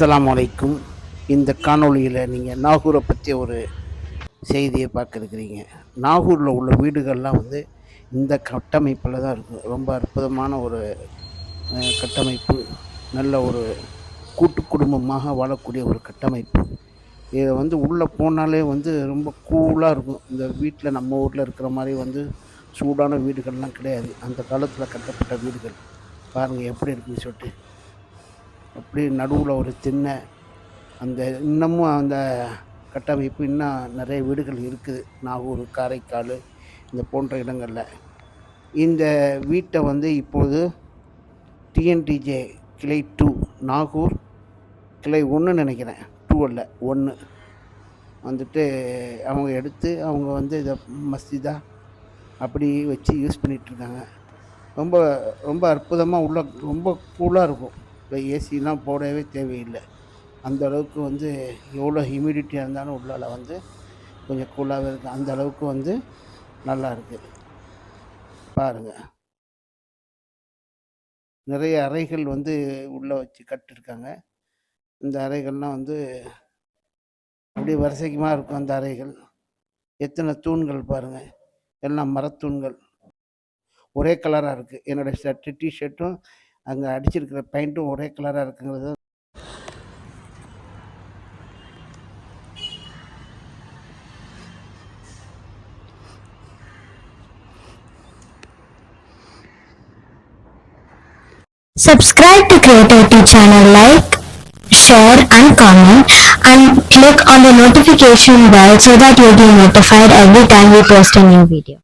அஸ்லாம் வலைக்கும் இந்த காணொளியில் நீங்கள் நாகூரை பற்றி ஒரு செய்தியை பார்க்க இருக்கிறீங்க நாகூரில் உள்ள வீடுகள்லாம் வந்து இந்த கட்டமைப்பில் தான் இருக்கும் ரொம்ப அற்புதமான ஒரு கட்டமைப்பு. நல்ல ஒரு கூட்டு குடும்பமாக வாழக்கூடிய ஒரு கட்டமைப்பு. இதை வந்து உள்ளே போனாலே வந்து ரொம்ப கூலாக இருக்கும். இந்த வீட்டில் நம்ம ஊரில் இருக்கிற மாதிரி வந்து சூடான வீடுகள்லாம் கிடையாது. அந்த காலத்தில் கட்டப்பட்ட வீடுகள். பாருங்கள் எப்படி இருக்குன்னு சொல்லிட்டு. அப்படி நடுவில் ஒரு திண்ணை அந்த இன்னமும் அந்த கட்டமைப்பு இன்னும் நிறைய வீடுகள் இருக்குது. நாகூர் காரைக்கால் இந்த போன்ற இடங்களில். இந்த வீட்டை வந்து இப்போது டிஎன்டிஜே கிளை டூ நாகூர் கிளை ஒன்று நினைக்கிறேன். டூ அல்ல ஒன்று வந்துட்டு அவங்க எடுத்து அவங்க வந்து இதை மஸ்ஜிதா அப்படி வச்சு யூஸ் பண்ணிகிட்ருக்காங்க ரொம்ப ரொம்ப அற்புதமாக உள்ள ரொம்ப கூலாக இருக்கும். இப்போ ஏசிலாம் போடவே தேவையில்லை. அந்த அளவுக்கு வந்து எவ்வளோ ஹியூமிடிட்டியாக இருந்தாலும் உள்ளால வந்து கொஞ்சம் கூலாகவே இருக்குது அந்த அளவுக்கு வந்து நல்லா இருக்குது பாருங்கள் நிறைய அறைகள் வந்து உள்ளே வச்சு கட்டிருக்காங்க. இந்த அறைகள்லாம் வந்து அப்படியே வரிசைக்குமா இருக்கும் அந்த அறைகள். எத்தனை தூண்கள் பாருங்கள் எல்லாம் மரத்தூண்கள். ஒரே கலராக இருக்குது என்னோடய ஷர்ட்டு டிஷர்ட்டும் அங்கே அடிச்சிருக்கிற பெயிண்ட்டும் ஒரே கலராக இருக்குங்கிறது Subscribe to Creativity channel, like, share and comment and click on the notification bell so that you'll be notified every time we post a new video.